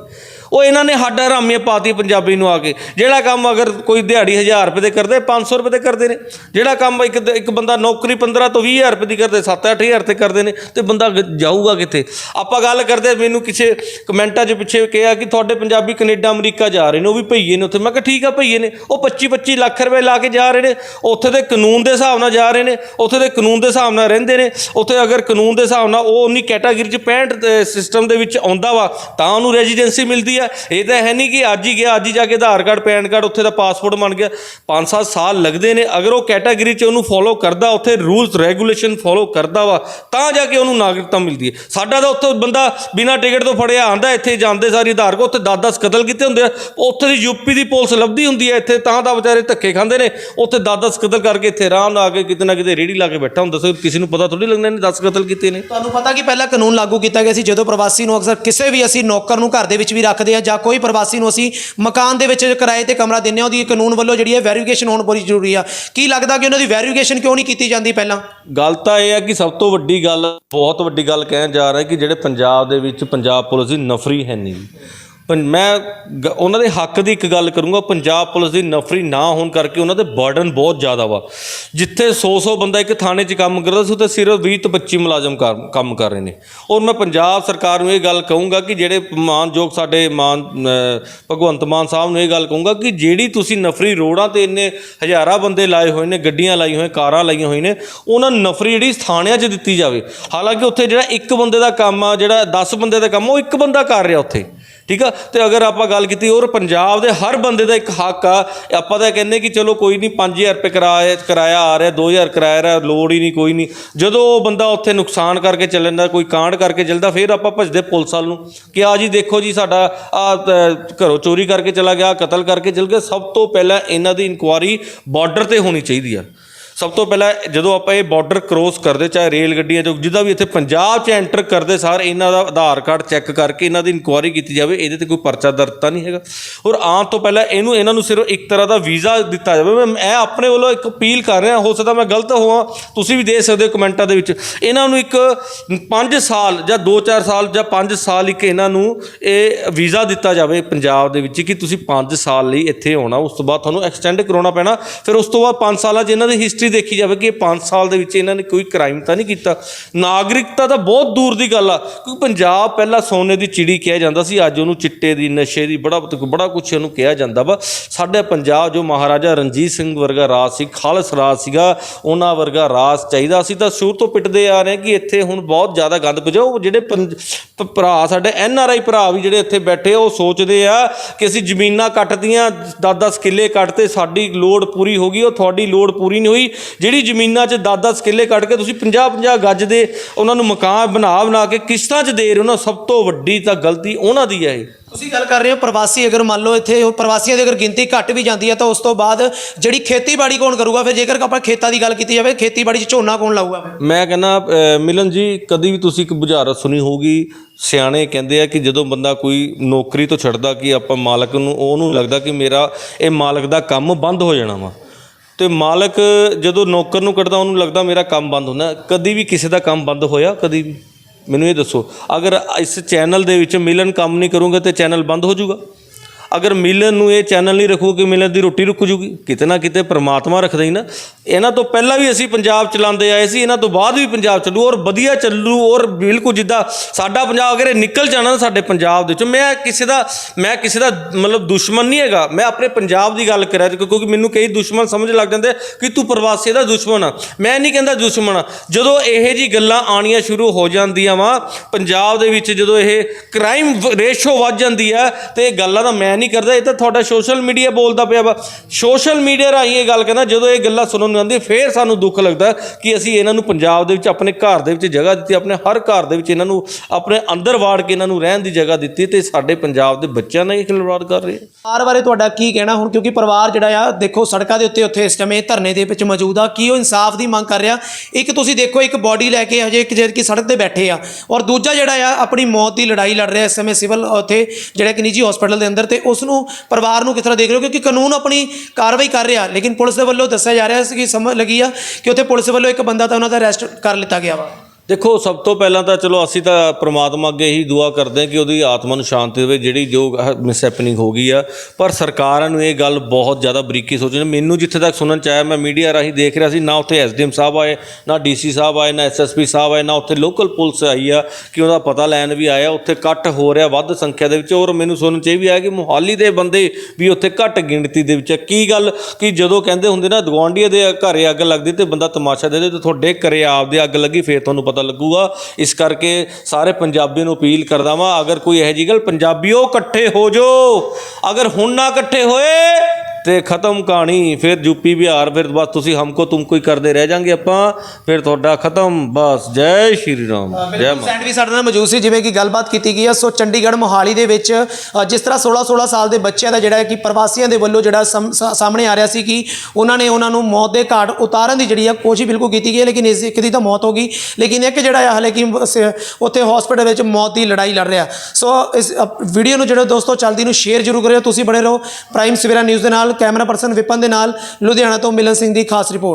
ਉਹ ਇਹਨਾਂ ਨੇ ਹੱਡ ਹਰਾਮੀਆਂ ਪਾਤੀ ਪੰਜਾਬੀ ਨੂੰ ਆ ਕੇ। ਜਿਹੜਾ ਕੰਮ ਅਗਰ ਕੋਈ ਦਿਹਾੜੀ 1000 ਰੁਪਏ ਦੇ ਕਰਦੇ 500 ਰੁਪਏ ਦੇ ਕਰਦੇ ਨੇ। ਜਿਹੜਾ ਕੰਮ ਇੱਕ ਇੱਕ ਬੰਦਾ ਨੌਕਰੀ 15 ਤੋਂ 20000 ਰੁਪਏ ਦੀ ਕਰਦੇ 7-8000 ਤੇ ਕਰਦੇ ਨੇ ਤੇ ਬੰਦਾ ਗ- ਜਾਊਗਾ ਕਿੱਥੇ? ਆਪਾਂ ਗੱਲ ਕਰਦੇ ਮੈਨੂੰ ਕਿਸੇ ਕਮੈਂਟਾਂ 'ਚ ਪਿੱਛੇ ਕਿਹਾ ਕਿ ਤੁਹਾਡੇ ਪੰਜਾਬੀ ਕੈਨੇਡਾ, ਅਮਰੀਕਾ ਜਾ ਰਹੇ ਨੇ, ਉਹ ਵੀ ਭਈਏ ਨੇ ਉੱਥੇ। ਮੈਂ ਕਿਹਾ ਠੀਕ ਆ, ਭਈਏ ਨੇ। ਉਹ 25-25 ਲੱਖ ਰੁਪਏ ਲਾ ਕੇ ਜਾ ਰਹੇ ਨੇ। ਉੱਥੇ ਦੇ ਕਾਨੂੰਨ ਦੇ ਹਿਸਾਬ ਨਾਲ ਜਾ ਰਹੇ ਨੇ। ਉੱਥੇ ਦੇ ਕਾਨੂੰਨ ਦੇ ਹਿਸਾਬ ਨਾਲ ਰਹਿੰਦੇ ਨੇ। ਉੱਥੇ ਅਗਰ ਕਾਨੂੰਨ ਦੇ ਹਿਸਾਬ ਨਾਲ ਉਹ ਉਨੀ ਕੈਟਾਗਰੀ 'ਚ 65 ਸਿਸਟਮ ਦੇ ਵਿੱਚ ਆਉਂਦਾ ਵਾ, ਤਾਂ ਉਹਨੂੰ ਰੈਜ਼ੀਡੈਂਸੀ ਮਿਲਦੀ ਆ। ਇਹ ਤਾਂ ਹੈ ਨਹੀਂ ਕਿ ਅੱਜ ਹੀ ਗਿਆ, ਅੱਜ ਹੀ ਜਾ ਕੇ ਆਧਾਰ ਕਾਰਡ, ਪੈਨ ਕਾਰਡ, ਉੱਥੇ ਦਾ ਪਾਸਪੋਰਟ ਬਣ ਗਿਆ। 5-7 ਸਾਲ ਲੱਗਦੇ ਨੇ। ਅਗਰ ਉਹ ਕੈਟਾਗਰੀ 'ਚ ਉਹਨੂੰ ਫੋਲੋ ਕਰਦਾ, ਉੱਥੇ ਰੂਲਸ ਰੈਗੂਲੇਸ਼ਨ ਫੋਲੋ ਕਰਦਾ ਵਾ, ਤਾਂ ਜਾ ਕੇ ਉਹਨੂੰ ਨਾਗਰਿਕਤਾ ਮਿਲਦੀ ਹੈ। ਸਾਡਾ ਤਾਂ ਉੱਥੇ ਬੰਦਾ ਬਿਨਾਂ ਟਿਕਟ ਤੋਂ ਫੜਿਆ ਆਂਦਾ, ਇੱਥੇ ਜਾਂਦੇ ਸਾਰੀ ਆਧਾਰ ਕੋ ਉੱਥੇ 10-10 ਕਤਲ ਕੀਤੇ ਹੁੰਦੇ ਆ। ਉੱਥੇ ਦੀ ਯੂਪੀ ਦੀ ਪੁਲਿਸ ਲੱਭਦੀ ਹੁੰਦੀ ਹੈ ਇੱਥੇ, ਤਾਂ ਤਾਂ ਵਿਚਾਰੇ ਧੱਕੇ ਖਾਂਦੇ ਨੇ। ਉੱਥੇ 10-10 ਕਤਲ ਕਰਕੇ ਇੱਥੇ ਆਰਾਮ ਨਾਲ ਆ ਕੇ ਕਿਤੇ ਨਾ ਕਿਤੇ ਰੇੜੀ ਲਾ ਕੇ ਬੈਠਾ ਹੁੰਦਾ। ਸੀ ਕਿਸੇ ਨੂੰ ਪਤਾ ਥੋੜੀ ਲੱਗਣਾ ਨੇ 10 ਕਤਲ ਕੀਤੇ ਨੇ। ਤੁਹਾਨੂੰ ਪਤਾ ਕਿ ਪਹਿਲਾਂ ਕਾਨੂੰਨ ਲਾਗੂ ਕੀਤਾ ਗਿਆ ਸੀ, ਜਦੋਂ ਪ੍ਰਵਾਸੀ ਨੂੰ ਅਕਸਰ ਕਿਸੇ ਵੀ ਅਸੀਂ ਨੌਕਰ ਨੂੰ ਘਰ ਦੇ ਵਿੱਚ ਵੀ ਰੱਖਦੇ ਆ ਜਾਂ ਕੋਈ ਪ੍ਰਵਾਸੀ ਨੂੰ ਅਸੀਂ ਮਕਾਨ ਦੇ ਵਿੱਚ ਕਿਰਾਏ ਤੇ ਕਮਰਾ ਦਿੰਨੇ ਆ ਉਹਦੀ ਕਾਨੂੰਨ ਵੱਲੋਂ ਜਿਹੜੀ ਹੈ ਵੈਰੀਫਿਕੇਸ਼ਨ ਹੋਣ ਬੜੀ ਜ਼ਰੂਰੀ ਆ। ਕੀ ਲੱਗਦਾ ਕਿ ਉਹਨਾਂ ਦੀ ਵੈਰੀਫਿਕੇਸ਼ਨ ਕਿਉਂ ਨਹੀਂ ਕੀਤੀ ਜਾਂਦੀ ਪਹਿਲਾਂ? ਗੱਲ ਤਾਂ ਇਹ ਹੈ ਕਿ ਸਭ ਤੋਂ ਵੱਡੀ ਗੱਲ, ਬਹੁਤ ਵੱਡੀ ਗੱਲ ਕਹਿਣ ਜਾ ਰਿਹਾ ਕਿ ਜਿਹੜੇ ਪੰਜਾਬ ਦੇ ਵਿੱਚ ਪੰਜਾਬ ਪੁਲਿਸ ਦੀ ਨਫਰੀ ਹੈ ਨਹੀਂ। ਮੈਂ ਗ- ਉਹਨਾਂ ਦੇ ਹੱਕ ਦੀ ਇੱਕ ਗੱਲ ਕਰੂੰਗਾ ਪੰਜਾਬ ਪੁਲਿਸ ਦੀ ਨਫਰੀ ਨਾ ਹੋਣ ਕਰਕੇ ਉਹਨਾਂ ਦੇ ਬਰਡਨ ਬਹੁਤ ਜ਼ਿਆਦਾ ਵਾ। ਜਿੱਥੇ 100-100 ਬੰਦਾ ਇੱਕ ਥਾਣੇ 'ਚ ਕੰਮ ਕਰਦਾ ਸੀ ਉੱਥੇ ਸਿਰਫ 20 ਤੋਂ 25 ਮੁਲਾਜ਼ਮ ਕਾਰ ਕੰਮ ਕਰ ਰਹੇ ਨੇ। ਔਰ ਮੈਂ ਪੰਜਾਬ ਸਰਕਾਰ ਨੂੰ ਇਹ ਗੱਲ ਕਹੂੰਗਾ ਕਿ ਜਿਹੜੇ ਮਾਨਯੋਗ ਸਾਡੇ ਮਾਨ ਅ, ਭਗਵੰਤ ਮਾਨ ਸਾਹਿਬ ਨੂੰ ਇਹ ਗੱਲ ਕਹੂੰਗਾ ਕਿ ਜਿਹੜੀ ਤੁਸੀਂ ਨਫਰੀ ਰੋਡਾਂ ਤੇ ਇੰਨੇ ਹਜ਼ਾਰਾਂ ਬੰਦੇ ਲਾਏ ਹੋਏ ਨੇ ਗੱਡੀਆਂ ਲਾਈ ਹੋਏ ਕਾਰਾਂ ਲਾਈਆਂ ਹੋਈਆਂ ਨੇ ਉਹਨਾਂ ਨੂੰ ਨਫਰੀ ਜਿਹੜੀ ਥਾਣਿਆਂ 'ਚ ਦਿੱਤੀ ਜਾਵੇ। ਹਾਲਾਂਕਿ ਉੱਥੇ ਜਿਹੜਾ ਇੱਕ ਬੰਦੇ ਦਾ ਕੰਮ ਆ ਜਿਹੜਾ 10 ਬੰਦੇ ਦਾ ਕੰਮ ਆ, ਉਹ ਇੱਕ ਬੰਦਾ ਕਰ ਰਿਹਾ ਉੱਥੇ। ਠੀਕ ਆ? ਤੇ ਅਗਰ ਆਪਾਂ ਗੱਲ ਕੀਤੀ ਔਰ ਪੰਜਾਬ ਦੇ ਹਰ ਬੰਦੇ ਦਾ ਇੱਕ ਹੱਕ ਆ। ਆਪਾਂ ਤਾਂ ਕਹਿੰਦੇ ਕਿ ਚਲੋ ਕੋਈ ਨਹੀਂ 5000 ਰੁਪਏ ਕਿਰਾਇਆ ਕਿਰਾਇਆ ਆ ਰਿਹਾ 2000 ਕਿਰਾਇਆ ਰਿਹਾ, ਲੋੜ ਹੀ ਨਹੀਂ, ਕੋਈ ਨਹੀਂ। ਜਦੋਂ ਉਹ ਬੰਦਾ ਉੱਥੇ ਨੁਕਸਾਨ ਕਰਕੇ ਚੱਲ ਜਾਂਦਾ, ਕੋਈ ਕਾਂਡ ਕਰਕੇ ਚੱਲਦਾ, ਫਿਰ ਆਪਾਂ ਭਜਦੇ ਪੁਲਿਸ ਵਾਲ ਨੂੰ ਕਿ ਆ ਜੀ ਦੇਖੋ ਜੀ ਸਾਡਾ, ਆ ਘਰੋਂ ਚੋਰੀ ਕਰਕੇ ਚਲਾ ਗਿਆ, ਕਤਲ ਕਰਕੇ ਚਲ ਗਿਆ। ਸਭ ਤੋਂ ਪਹਿਲਾਂ ਇਹਨਾਂ ਦੀ ਇਨਕੁਆਰੀ ਬਾਰਡਰ ਤੇ ਹੋਣੀ ਚਾਹੀਦੀ ਆ। ਸਭ ਤੋਂ ਪਹਿਲਾਂ ਜਦੋਂ ਆਪਾਂ ਇਹ ਬਾਰਡਰ ਕ੍ਰੋਸ ਕਰਦੇ, ਚਾਹੇ ਰੇਲ ਗੱਡੀਆਂ ਜੋ ਜਿੱਦਾਂ ਵੀ ਇੱਥੇ ਪੰਜਾਬ 'ਚ ਐਂਟਰ ਕਰਦੇ ਸਾਰ, ਇਹਨਾਂ ਦਾ ਆਧਾਰ ਕਾਰਡ ਚੈੱਕ ਕਰਕੇ ਇਹਨਾਂ ਦੀ ਇਨਕੁਆਇਰੀ ਕੀਤੀ ਜਾਵੇ, ਇਹਦੇ ਤੇ ਕੋਈ ਪਰਚਾ ਦਰਜ ਤਾਂ ਨਹੀਂ ਹੈਗਾ। ਔਰ ਆਉਣ ਤੋਂ ਪਹਿਲਾਂ ਇਹਨੂੰ, ਇਹਨਾਂ ਨੂੰ ਸਿਰਫ ਇੱਕ ਤਰ੍ਹਾਂ ਦਾ ਵੀਜ਼ਾ ਦਿੱਤਾ ਜਾਵੇ। ਮੈਂ ਇਹ ਆਪਣੇ ਵੱਲੋਂ ਇੱਕ ਅਪੀਲ ਕਰ ਰਿਹਾ, ਹੋ ਸਕਦਾ ਮੈਂ ਗਲਤ ਹੋਵਾਂ, ਤੁਸੀਂ ਵੀ ਦੇ ਸਕਦੇ ਹੋ ਕਮੈਂਟਾਂ ਦੇ ਵਿੱਚ। ਇਹਨਾਂ ਨੂੰ ਇੱਕ 5 ਸਾਲ ਜਾਂ 2-4 ਸਾਲ ਜਾਂ 5 ਸਾਲ ਇੱਕ ਇਹਨਾਂ ਨੂੰ ਇਹ ਵੀਜ਼ਾ ਦਿੱਤਾ ਜਾਵੇ ਪੰਜਾਬ ਦੇ ਵਿੱਚ ਕਿ ਤੁਸੀਂ 5 ਸਾਲ ਲਈ ਇੱਥੇ ਆਉਣਾ। ਉਸ ਤੋਂ ਬਾਅਦ ਤੁਹਾਨੂੰ ਐਕਸਟੈਂਡ ਕਰਾਉਣਾ ਪੈਣਾ। ਫਿਰ ਉਸ ਤੋਂ ਬਾਅਦ 5 ਸਾਲਾਂ 'ਚ ਇਹਨਾਂ ਦੀ ਹਿਸਟਰੀ ਦੇਖੀ ਜਾਵੇ ਕਿ ਇਹ 5 ਸਾਲ ਦੇ ਵਿੱਚ ਇਹਨਾਂ ਨੇ ਕੋਈ ਕ੍ਰਾਈਮ ਤਾਂ ਨਹੀਂ ਕੀਤਾ। ਨਾਗਰਿਕਤਾ ਤਾਂ ਬਹੁਤ ਦੂਰ ਦੀ ਗੱਲ ਆ ਕਿਉਂਕਿ ਪੰਜਾਬ ਪਹਿਲਾਂ ਸੋਨੇ ਦੀ ਚਿੜੀ ਕਿਹਾ ਜਾਂਦਾ ਸੀ ਅੱਜ ਉਹਨੂੰ ਚਿੱਟੇ ਦੀ ਨਸ਼ੇ ਦੀ ਬੜਾ ਬੜਾ ਕੁਝ ਉਹਨੂੰ ਕਿਹਾ ਜਾਂਦਾ ਵਾ। ਸਾਡੇ ਪੰਜਾਬ ਜੋ ਮਹਾਰਾਜਾ ਰਣਜੀਤ ਸਿੰਘ ਵਰਗਾ ਰਾਜ ਸੀ ਖਾਲਸ ਰਾਜ ਸੀਗਾ ਉਹਨਾਂ ਵਰਗਾ ਰਾਜ ਚਾਹੀਦਾ ਸੀ। ਤਾਂ ਸ਼ੁਰੂ ਤੋਂ ਪਿੱਟਦੇ ਆ ਰਹੇ ਕਿ ਇੱਥੇ ਹੁਣ ਬਹੁਤ ਜ਼ਿਆਦਾ ਗੰਦ ਪੁਜਾ ਜਿਹੜੇ ਪੰਜ- ਭ- ਭਰਾ ਸਾਡੇ ਐਨ ਆਰ ਆਈ ਭਰਾ ਵੀ ਜਿਹੜੇ ਇੱਥੇ ਬੈਠੇ ਆ, ਉਹ ਸੋਚਦੇ ਆ ਕਿ ਅਸੀਂ ਜ਼ਮੀਨਾਂ ਕੱਟਦੀਆਂ 10-10 ਕਿੱਲੇ ਕੱਟਤੇ ਸਾਡੀ ਲੋੜ ਪੂਰੀ ਹੋ ਗਈ। ਉਹ ਤੁਹਾਡੀ ਲੋੜ ਪੂਰੀ ਨਹੀਂ ਹੋਈ। ਜਿਹੜੀ ਜ਼ਮੀਨਾਂ 'ਚ 10-10 ਕਿੱਲੇ ਕੱਟ ਕੇ ਤੁਸੀਂ 50-50 ਗੱਜ ਦੇ ਉਹਨਾਂ ਨੂੰ ਮਕਾਨ ਬਣਾ ਬਣਾ ਕੇ ਕਿਸ਼ਤਾਂ 'ਚ ਦੇ ਰਹੇ ਹੋ ਨਾ ਸਭ ਤੋਂ ਵੱਡੀ ਤਾਂ ਗਲਤੀ ਉਹਨਾਂ ਦੀ ਹੈ ਇਹ। ਤੁਸੀਂ ਗੱਲ ਕਰ ਰਹੇ ਹੋ ਪ੍ਰਵਾਸੀ ਅਗਰ ਮੰਨ ਲਓ ਇੱਥੇ ਉਹ ਪ੍ਰਵਾਸੀਆਂ ਦੀ ਅਗਰ ਗਿਣਤੀ ਘਟ ਵੀ ਜਾਂਦੀ ਹੈ ਤਾਂ ਉਸ ਤੋਂ ਬਾਅਦ ਜਿਹੜੀ ਖੇਤੀਬਾੜੀ ਕੌਣ ਕਰੂਗਾ ਫਿਰ ਜੇਕਰ ਆਪਾਂ ਖੇਤਾਂ ਦੀ ਗੱਲ ਕੀਤੀ ਜਾਵੇ ਖੇਤੀਬਾੜੀ 'ਚ ਝੋਨਾ ਕੌਣ ਲਾਊਗਾ ਮੈਂ ਕਹਿੰਦਾ ਮਿਲਨ ਜੀ ਕਦੀ ਵੀ ਤੁਸੀਂ ਇੱਕ ਬੁਝਾਰਤ ਸੁਣੀ ਹੋਊਗੀ ਸਿਆਣੇ ਕਹਿੰਦੇ ਆ ਕਿ ਜਦੋਂ ਬੰਦਾ ਕੋਈ ਨੌਕਰੀ ਤੋਂ ਛੱਡਦਾ ਕਿ ਆਪਾਂ ਮਾਲਕ ਨੂੰ ਉਹਨੂੰ ਲੱਗਦਾ ਕਿ ਮੇਰਾ ਇਹ ਮਾਲਕ ਦਾ ਕੰਮ ਬੰਦ ਹੋ ਜਾਣਾ ਵਾ। ਤੇ ਮਾਲਕ ਜਦੋਂ ਨੌਕਰ ਨੂੰ ਕੱਢਦਾ, ਉਹਨੂੰ ਲੱਗਦਾ ਮੇਰਾ ਕੰਮ ਬੰਦ ਹੁੰਦਾ। ਕਦੀ ਵੀ ਕਿਸੇ ਦਾ ਕੰਮ ਬੰਦ ਹੋਇਆ, ਕਦੀ ਵੀ। ਮੈਨੂੰ ਇਹ ਦੱਸੋ, ਅਗਰ ਇਸ ਚੈਨਲ ਦੇ ਵਿੱਚ ਮਿਲਨ ਕੰਮ ਨਹੀਂ ਕਰੂੰਗਾ ਤੇ ਚੈਨਲ ਬੰਦ ਹੋ ਜਾਊਗਾ? ਅਗਰ ਮਿਲਨ ਨੂੰ ਇਹ ਚੈਨਲ ਨਹੀਂ ਰੱਖੂ ਕਿ ਮਿਲਨ ਦੀ ਰੋਟੀ ਰੁਕ ਜੂਗੀ। ਕਿਤੇ ਨਾ ਕਿਤੇ ਪ੍ਰਮਾਤਮਾ ਰੱਖਦਾ ਹੀ ਨਾ। ਇਹਨਾਂ ਤੋਂ ਪਹਿਲਾਂ ਵੀ ਅਸੀਂ ਪੰਜਾਬ ਚਲਾਉਂਦੇ ਆਏ ਸੀ, ਇਹਨਾਂ ਤੋਂ ਬਾਅਦ ਵੀ ਪੰਜਾਬ ਚੱਲੂ, ਔਰ ਵਧੀਆ ਚੱਲੂ, ਔਰ ਬਿਲਕੁਲ ਜਿੱਦਾਂ ਸਾਡਾ ਪੰਜਾਬ ਅਗਰ ਇਹ ਨਿਕਲ ਜਾਣਾ ਨਾ ਸਾਡੇ ਪੰਜਾਬ ਦੇ ਵਿੱਚੋਂ, ਮੈਂ ਕਿਸੇ ਦਾ, ਮੈਂ ਕਿਸੇ ਦਾ ਮਤਲਬ ਦੁਸ਼ਮਣ ਨਹੀਂ ਹੈਗਾ, ਮੈਂ ਆਪਣੇ ਪੰਜਾਬ ਦੀ ਗੱਲ ਕਰ ਕਿਉਂਕਿ ਮੈਨੂੰ ਕਈ ਦੁਸ਼ਮਣ ਸਮਝ ਲੱਗ ਜਾਂਦੇ ਕਿ ਤੂੰ ਪ੍ਰਵਾਸੀ ਦਾ ਦੁਸ਼ਮਣ ਆ। ਮੈਂ ਨਹੀਂ ਕਹਿੰਦਾ ਦੁਸ਼ਮਣ ਆ। ਜਦੋਂ ਇਹੋ ਜੀ ਗੱਲਾਂ ਆਣੀਆਂ ਸ਼ੁਰੂ ਹੋ ਜਾਂਦੀਆਂ ਵਾ, ਪੰਜਾਬ ਦੇ ਵਿੱਚ ਜਦੋਂ ਇਹ ਕ੍ਰਾਈਮ ਰੇਸ਼ੋ ਵੱਧ ਜਾਂਦੀ ਆ, ਤੇ ਇਹ ਗੱਲਾਂ ਦਾ ਮੈਂ ਨਹੀਂ ਕਰਦਾ, ਇਹ ਤਾਂ ਤੁਹਾਡਾ ਸੋਸ਼ਲ ਮੀਡੀਆ ਬੋਲਦਾ ਪਿਆ ਵਾ। ਸੋਸ਼ਲ ਮੀਡੀਆ ਰਾਹੀਂ ਇਹ ਗੱਲ ਕਹਿੰਦਾ, ਜਦੋਂ ਇਹ ਗੱਲਾਂ ਸੁਣਨ ਨੂੰ ਫੇਰ ਸਾਨੂੰ ਦੁੱਖ ਲੱਗਦਾ ਕਿ ਅਸੀਂ ਇਹਨਾਂ ਨੂੰ ਪੰਜਾਬ ਦੇ ਵਿੱਚ, ਆਪਣੇ ਘਰ ਦੇ ਵਿੱਚ ਜਗ੍ਹਾ ਦਿੱਤੀ, ਆਪਣੇ ਹਰ ਘਰ ਦੇ ਵਿੱਚ ਇਹਨਾਂ ਨੂੰ, ਆਪਣੇ ਅੰਦਰ ਵਾੜ ਕੇ ਇਹਨਾਂ ਨੂੰ ਰਹਿਣ ਦੀ ਜਗ੍ਹਾ ਦਿੱਤੀ ਤੇ ਸਾਡੇ ਪੰਜਾਬ ਦੇ ਬੱਚਿਆਂ ਨਾਲ ਇਹ ਖਿਲਵਾੜ ਕਰ ਰਹੇ ਆ। ਪਰਿਵਾਰ ਬਾਰੇ ਤੁਹਾਡਾ ਕੀ ਕਹਿਣਾ ਹੁਣ? ਕਿਉਂਕਿ ਪਰਿਵਾਰ ਜਿਹੜਾ ਆ, ਦੇਖੋ ਸੜਕਾਂ ਦੇ ਉੱਤੇ ਉੱਥੇ ਇਸ ਸਮੇਂ ਧਰਨੇ ਦੇ ਵਿੱਚ ਮੌਜੂਦ ਆ। ਕੀ ਉਹ ਇਨਸਾਫ ਦੀ ਮੰਗ ਕਰ ਰਿਹਾ? ਇੱਕ ਤੁਸੀਂ ਦੇਖੋ, ਇੱਕ ਬਾਡੀ ਲੈ ਕੇ ਹਜੇ ਇੱਕ ਜਿਹੜੀ ਸੜਕ ਤੇ ਬੈਠੇ ਆ। ਔਰ ਦੂਜਾ ਜਿਹੜਾ ਆ, ਆਪਣੀ ਮੌਤ ਦੀ ਲੜਾਈ ਲੜ ਰਿਹਾ ਇਸ ਸਮੇਂ ਸਿਵਲ ਉੱਥੇ, ਜਿਹੜਾ ਕਿ ਨਿੱਜੀ ਹਸਪੀਟਲ ਦੇ ਅੰਦਰ ਤੇ ਉਸ ਨੂੰ ਪਰਿਵਾਰ ਨੂੰ ਕਿਸ ਤਰ੍ਹਾਂ ਦੇਖ ਰਹੇ ਹੋ? ਕਿਉਂਕਿ ਕਾਨੂੰਨ ਆਪਣੀ ਕਾਰਵਾਈ ਕਰ ਰਿਹਾ। ਲੇਕਿਨ ਪੁਲਿਸ ਦੇ ਵੱਲੋਂ ਦੱਸਿਆ ਜਾ ਰਿਹਾ ਸੀ ਕਿ ਸਮਝ ਲੱਗੀ ਆ ਕਿ ਉੱਥੇ ਪੁਲਿਸ ਵੱਲੋਂ ਇੱਕ ਬੰਦਾ ਤਾਂ ਉਹਨਾਂ ਦਾ ਅਰੈਸਟ ਕਰ ਲਿੱਤਾ ਗਿਆ ਵਾ। ਦੇਖੋ, ਸਭ ਤੋਂ ਪਹਿਲਾਂ ਤਾਂ ਚਲੋ, ਅਸੀਂ ਤਾਂ ਪ੍ਰਮਾਤਮਾ ਅੱਗੇ ਇਹੀ ਦੁਆ ਕਰਦੇ ਹਾਂ ਕਿ ਉਹਦੀ ਆਤਮਾ ਨੂੰ ਸ਼ਾਂਤੀ ਦੇਵੇ, ਜਿਹੜੀ ਜੋ ਮਿਸਹੈਪਨਿੰਗ ਹੋ ਗਈ ਆ। ਪਰ ਸਰਕਾਰਾਂ ਨੂੰ ਇਹ ਗੱਲ ਬਹੁਤ ਜ਼ਿਆਦਾ ਬਰੀਕੀ ਸੋਚਣੀ ਮੈਨੂੰ ਜਿੱਥੇ ਤੱਕ ਸੁਣਨ ਚ ਆਇਆ, ਮੈਂ ਮੀਡੀਆ ਰਾਹੀਂ ਦੇਖ ਰਿਹਾ ਸੀ, ਨਾ ਉੱਥੇ ਐਸਡੀਐਮ ਸਾਹਿਬ ਆਏ, ਨਾ ਡੀਸੀ ਸਾਹਿਬ ਆਏ, ਨਾ ਐਸਐਸਪੀ ਸਾਹਿਬ ਆਏ, ਨਾ ਉੱਥੇ ਲੋਕਲ ਪੁਲਿਸ ਆਈ ਆ ਕਿ ਉਹਦਾ ਪਤਾ ਲੈਣ ਵੀ ਆਇਆ। ਉੱਥੇ ਕੱਟ ਹੋ ਰਿਹਾ, ਵੱਧ ਸੰਖਿਆ ਦੇ ਵਿੱਚ। ਔਰ ਮੈਨੂੰ ਸੁਣਨ ਚ ਇਹ ਵੀ ਆਇਆ ਕਿ ਮੁਹਾਲੀ ਦੇ ਬੰਦੇ ਵੀ ਉੱਥੇ ਘੱਟ ਗਿਣਤੀ ਦੇ ਵਿੱਚ ਆ। ਕੀ ਗੱਲ? ਕਿ ਜਦੋਂ ਕਹਿੰਦੇ ਹੁੰਦੇ ਨਾ ਗਵਾਂਢੀਆਂ ਦੇ ਘਰੇ ਅੱਗ ਲੱਗਦੀ ਤੇ ਬੰਦਾ ਤਮਾਸ਼ਾ ਦੇ ਦੇ ਤੇ ਤੁਹਾਡੇ ਘਰੇ ਆਪਦੇ ਅੱਗ ਲੱਗੀ, ਫੇਰ ਤੁਹਾਨੂੰ ਪਤਾ ਲੱਗੂਗਾ। ਇਸ ਕਰਕੇ ਸਾਰੇ ਪੰਜਾਬੀਆਂ ਨੂੰ ਅਪੀਲ ਕਰਦਾ ਵਾਂ, ਅਗਰ ਕੋਈ ਇਹੋ ਜਿਹੀ ਗੱਲ ਪੰਜਾਬੀਓ ਇਕੱਠੇ ਹੋ ਜਾਓ। ਅਗਰ ਹੁਣ ਨਾ ਇਕੱਠੇ ਹੋਏ ਤੇ ਖਤਮ ਕਹਾਣੀ ਫਿਰ ਯੂਪੀ ਬਿਹਾਰ ਫਿਰ ਬਸ ਤੁਸੀਂ ਹਮਕੋ ਤੁਮ ਕੋਈ ਕਰਦੇ ਰਹਿ ਜਾਾਂਗੇ ਆਪਾਂ ਫਿਰ ਤੁਹਾਡਾ ਖਤਮ ਬਸ ਜੈ ਸ਼੍ਰੀ ਰਾਮ ਜੈ ਮਾਤਾ ਸੈਂਡ ਵੀ ਸਾਡੇ ਨਾਲ ਮੌਜੂਦ ਸੀ ਜਿਵੇਂ ਕਿ ਗੱਲਬਾਤ ਕੀਤੀ ਗਈ ਹੈ ਸੋ ਚੰਡੀਗੜ੍ਹ ਮੋਹਾਲੀ ਦੇ ਵਿੱਚ ਅ, ਜਿਸ ਤਰ੍ਹਾਂ 16 16 ਸਾਲ ਦੇ ਬੱਚਿਆਂ ਦਾ ਜਿਹੜਾ ਹੈ ਕਿ ਪ੍ਰਵਾਸੀਆਂ ਦੇ ਵੱਲੋਂ ਜਿਹੜਾ ਸਮ- ਸਾ- ਸਾਹਮਣੇ ਆ ਰਿਹਾ ਸੀ ਕਿ ਉਹਨਾਂ ਨੇ ਉਹਨਾਂ ਨੂੰ ਮੌਤ ਦੇ ਘਾਟ ਉਤਾਰਨ ਦੀ ਜਿਹੜੀ ਆ ਕੋਸ਼ਿਸ਼ ਬਿਲਕੁਲ ਕੀਤੀ ਗਈ ਹੈ, ਲੇਕਿਨ ਇਸ ਇੱਕ ਦੀ ਤਾਂ ਮੌਤ ਹੋ ਗਈ। ਲੇਕਿਨ ਇੱਕ ਜਿਹੜਾ ਹੈ ਹਲੇ ਕਿ ਸ- ਉੱਥੇ ਹਸਪੀਟਲ ਵਿੱਚ ਮੌਤ ਦੀ ਲੜਾਈ ਲੜ ਰਿਹਾ। ਸੋ ਇਸ ਵੀਡੀਓ ਨੂੰ ਜਿਹੜਾ ਦੋਸਤੋ ਚਲਦੀ ਨੂੰ ਸ਼ੇਅਰ ਜ਼ਰੂਰ ਕਰਿਓ ਤੁਸੀਂ ਬਣੇ ਰਹੋ ਪ੍ਰਾਈਮ ਸਵੇਰਾ ਨਿਊਜ਼ ਦੇ ਨਾਲ। ਕੈਮਰਾ ਪਰਸਨ ਵਿਪਨ ਦੇ ਨਾਲ ਲੁਧਿਆਣਾ ਤੋਂ ਮਿਲਨ ਸਿੰਘ ਦੀ ਖਾਸ ਰਿਪੋਰਟ।